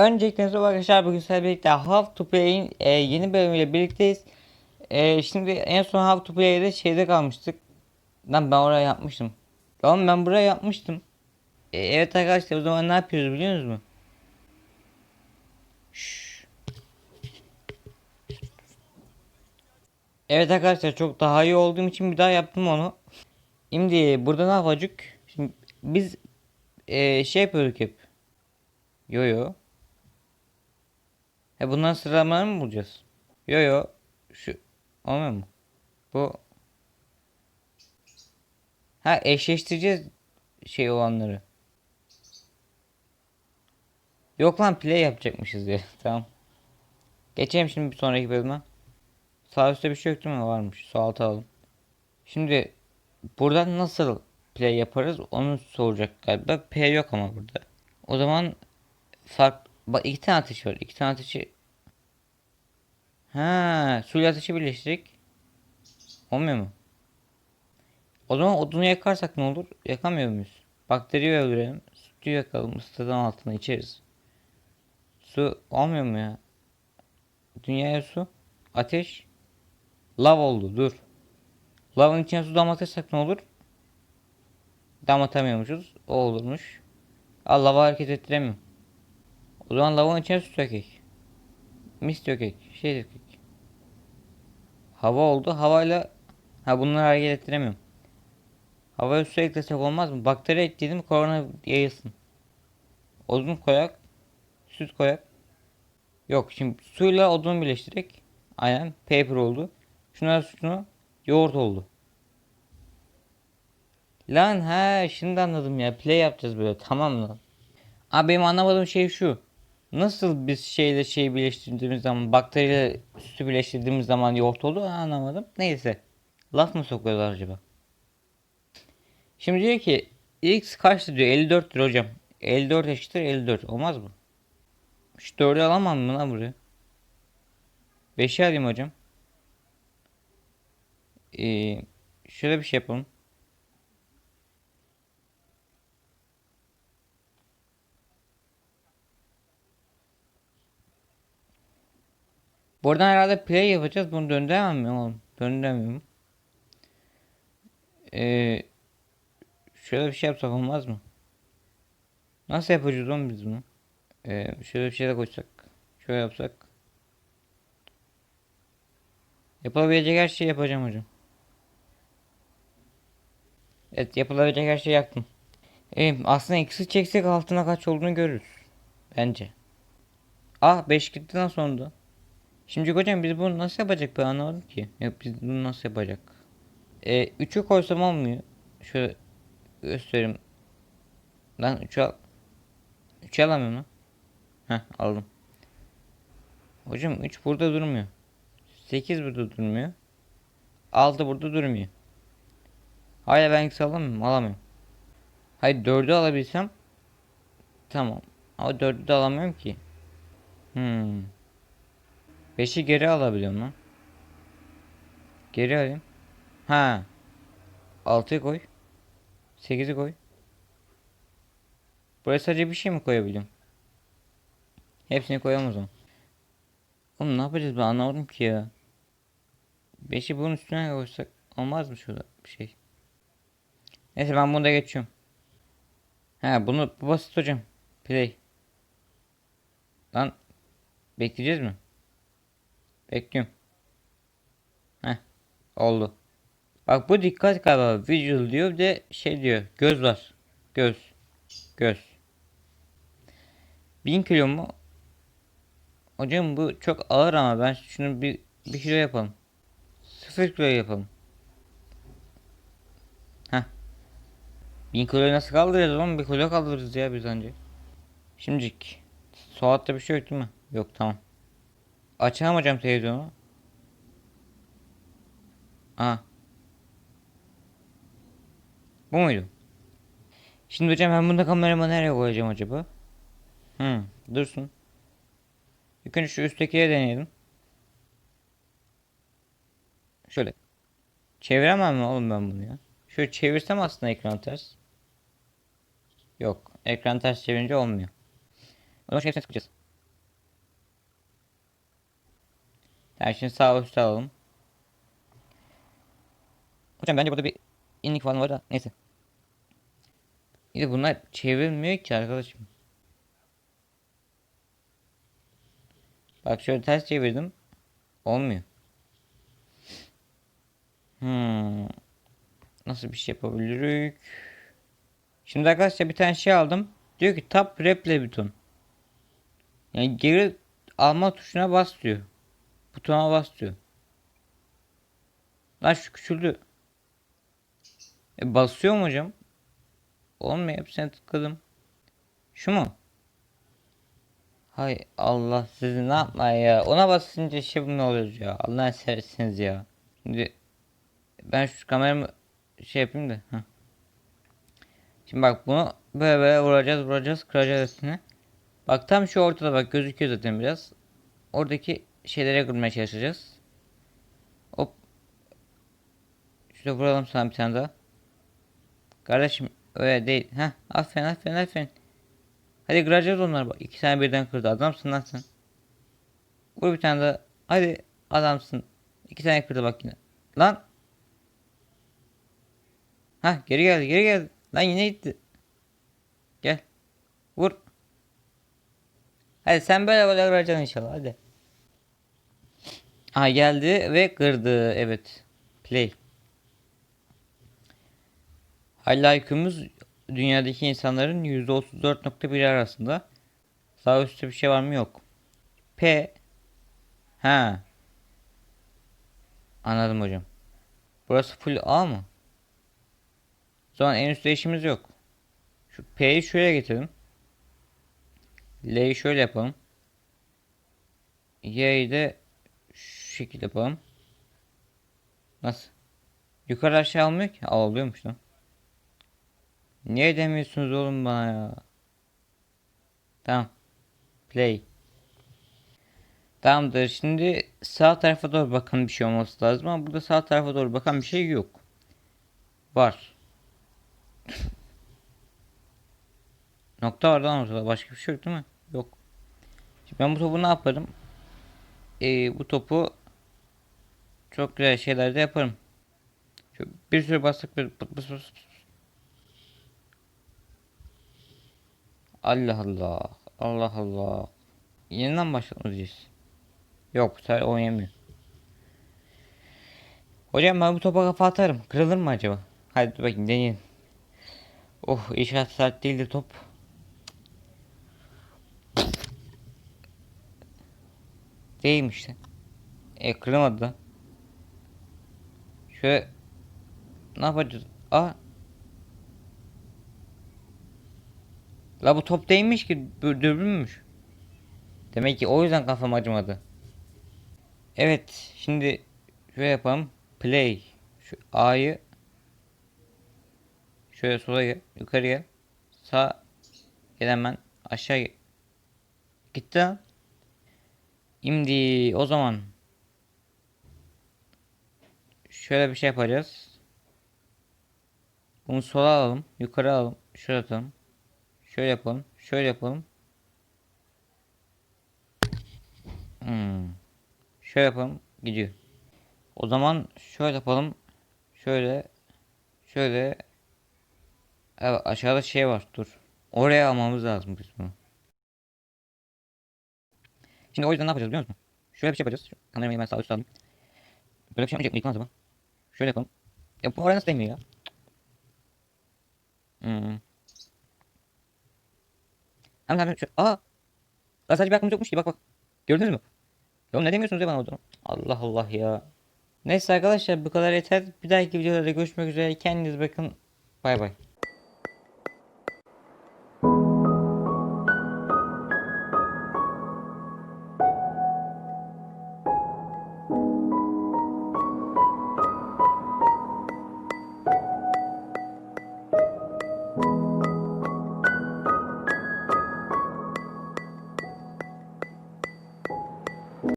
Öncelikle merhaba arkadaşlar bugün sizlerle birlikte How to Play'in e, yeni bölümüyle birlikteyiz. E, şimdi en son How to Play'de şeyde kalmıştık. Lan ben oraya yapmıştım. Tamam ben buraya yapmıştım. E, evet arkadaşlar o zaman ne yapıyoruz biliyor musunuz? Şşş. Evet arkadaşlar çok daha iyi olduğum için bir daha yaptım onu. Şimdi burada ne yapacak? Şimdi biz e, şey yapıyorduk hep. Yo yo. E bundan sıralamaları mı bulacağız? Yo yo. Şu olmuyor mu? Bu Ha eşleştireceğiz şey olanları. Yok lan play yapacakmışız ya. tamam. Geçelim şimdi bir sonraki bölüme. Sağ üstte bir şey yok değil mi? Varmış. Sağ alta alalım. Şimdi buradan nasıl play yaparız onu soracak galiba. P yok ama burada. O zaman fark bak iki tane ateş var. İki tane ateşi Ha, suyla ateşi birleştirdik. Olmuyor mu? O zaman odunu yakarsak ne olur? Yakamıyor muyuz? Bakteriyi öldürelim. Suyu yakalım. Isıtıdan altına içeriz. Su olmuyor mu ya? Dünyaya su. Ateş. Lav oldu. Dur. Lavın içine su damlatırsak ne olur? Damlatamıyormuşuz. O olurmuş. Al lava hareket ettiremiyorum. O zaman lavın içine su dökek. Mis dökek. Şey dökek. Hava oldu. Havayla ha bunları hareket ettiremiyorum. Havaya su eklesek olmaz mı? Bakteri ekledim korona yayılsın. Odun koyak. Süt koyak. Yok şimdi suyla odun birleştirerek aynen paper oldu. Şuna şunu yoğurt oldu. Lan he şimdi anladım ya play yapacağız böyle tamam lan. Abi benim anlamadığım şey şu. Nasıl biz şeyle şeyi birleştirdiğimiz zaman bakteriyle sütü birleştirdiğimiz zaman yoğurt oldu anlamadım. Neyse. Laf mı sokuyorlar acaba? Şimdi diyor ki x kaçtı diyor 54 lira hocam. 54 eşittir 54 olmaz mı? Şu 4'ü alamam mı lan buraya? 5'i alayım hocam. Ee, şöyle bir şey yapalım. Buradan herhalde play yapacağız. Bunu döndüremem mi oğlum? Döndüremiyorum. Ee, şöyle bir şey yapsak olmaz mı? Nasıl yapacağız oğlum biz bunu? Ee, şöyle bir şey de koysak. Şöyle yapsak. Yapılabilecek her şeyi yapacağım hocam. Evet yapılabilecek her şeyi yaptım. Ee, aslında ikisi çeksek altına kaç olduğunu görürüz. Bence. Ah 5 gittikten sonra. Şimdi hocam biz bunu nasıl yapacak ben anlamadım ki. Ya biz bunu nasıl yapacak? E, 3'ü koysam olmuyor. Şöyle göstereyim. Lan 3'ü al. 3'ü alamıyorum lan. Heh aldım. Hocam 3 burada durmuyor. 8 burada durmuyor. 6 burada durmuyor. Hayır ben X alamıyorum. Alamıyorum. Hayır 4'ü alabilsem. Tamam. Ama 4'ü de alamıyorum ki. Hmm. 5'i geri alabiliyorum lan. Geri alayım. Ha. 6'yı koy. 8'i koy. Buraya sadece bir şey mi koyabiliyorum? Hepsini koyalım o. Oğlum ne yapacağız ben anlamadım ki ya. 5'i bunun üstüne koysak olmaz mı şurada bir şey? Neyse ben bunu da geçiyorum. Ha bunu bu basit hocam. Play. Lan bekleyeceğiz mi? Bekliyorum. Heh. Oldu. Bak bu dikkat galiba. Visual diyor de şey diyor. Göz var. Göz. Göz. 1000 kilo mu? Hocam bu çok ağır ama ben şunu bir, bir kilo yapalım. 0 kilo yapalım. Heh. 1000 kiloyu nasıl kaldıracağız oğlum? Bir kilo kaldırırız ya biz önce. Şimdilik. Soğatta bir şey yok değil mi? Yok tamam. Açalım hocam televizyonu. Aha. Bu muydu? Şimdi hocam ben bunda kameramı nereye koyacağım acaba? Hmm, dursun. İlk önce şu üsttekiye deneyelim. Şöyle. Çeviremem mi oğlum ben bunu ya? Şöyle çevirsem aslında ekran ters. Yok. Ekran ters çevirince olmuyor. O zaman hepsini sıkacağız. Yani şimdi sağ üstte alalım. Hocam bence burada bir inlik falan var da neyse. Bir bunlar çevrilmiyor ki arkadaşım. Bak şöyle ters çevirdim. Olmuyor. Hmm. Nasıl bir şey yapabiliriz? Şimdi arkadaşlar bir tane şey aldım. Diyor ki tap reple buton. Yani geri alma tuşuna bas diyor. Butona bas diyor. Lan şu küçüldü. E basıyor mu hocam? Olmuyor hepsine tıkladım. Şu mu? Hay Allah sizi ne yapma ya. Ona basınca şey ne oluyor ya. Allah'ın seversiniz ya. Şimdi ben şu kameramı şey yapayım da. Heh. Şimdi bak bunu böyle böyle vuracağız vuracağız kıracağız hepsini. Bak tam şu ortada bak gözüküyor zaten biraz. Oradaki şeylere kırmaya çalışacağız. Hop. Şurada vuralım sana bir tane daha. Kardeşim öyle değil. Heh aferin aferin aferin. Hadi kıracağız onları. İki tane birden kırdı. Adamsın lan sen. Vur bir tane daha. Hadi adamsın. İki tane kırdı bak yine. Lan. Hah geri geldi geri geldi. Lan yine gitti. Gel. Vur. Hadi sen böyle böyle kıracaksın inşallah hadi. Aha geldi ve kırdı. Evet. Play. IQ'muz dünyadaki insanların %34.1 arasında. Sağ üstte bir şey var mı yok. P Ha. Anladım hocam. Burası full A mı? O zaman en üstte işimiz yok. Şu P'yi şöyle getirelim. L'yi şöyle yapalım. Y'yi de şekilde yapalım. Nasıl? Yukarı aşağı almıyor ki. Aa, alıyormuş lan. Niye demiyorsunuz oğlum bana ya? Tamam. Play. Tamamdır. Şimdi sağ tarafa doğru bakan bir şey olması lazım ama burada sağ tarafa doğru bakan bir şey yok. Var. Nokta var lan ortada. Başka bir şey yok değil mi? Yok. Şimdi ben bu topu ne yaparım? Ee, bu topu çok güzel şeylerde yaparım. Şöyle bir sürü bastık bir bıs bıs bıs. Allah Allah. Allah Allah. Yeniden başlatmalıyız. Yok bu sefer oynayamıyor. Hocam ben bu topa kafa atarım. Kırılır mı acaba? Hadi bakayım deneyelim. Oh inşaat sert değildi top. Değilmiş de. E kırılmadı da. Şöyle ne yapacağız? Aa La bu top değilmiş ki dü- dürbünmüş. Demek ki o yüzden kafam acımadı. Evet şimdi şöyle yapalım. Play. Şu A'yı şöyle sola gel, yukarı gel. Sağ gel hemen aşağı gel. Gitti. Şimdi o zaman şöyle bir şey yapacağız. Bunu sola alalım, yukarı alalım, şöyle atalım. Şöyle yapalım. Şöyle yapalım. Hmm. Şöyle yapalım. Gidiyor. O zaman şöyle yapalım. Şöyle. Şöyle. Evet aşağıda şey var. Dur. Oraya almamız lazım biz bunu. Şimdi o yüzden ne yapacağız biliyor musun? Şöyle bir şey yapacağız. Şu kamerayı ben sağ üstte alayım. Böyle bir şey yapmayacak mıydık lan acaba? Şöyle yapalım. Ya bu oraya nasıl değmiyor ya? Hmm. Hemen hemen şöyle. Aa. Lan sadece bir aklımız yokmuş ki bak bak. Gördünüz mü? Ya ne demiyorsunuz ya bana orada? Allah Allah ya. Neyse arkadaşlar bu kadar yeter. Bir dahaki videolarda görüşmek üzere. Kendinize bakın. Bay bay.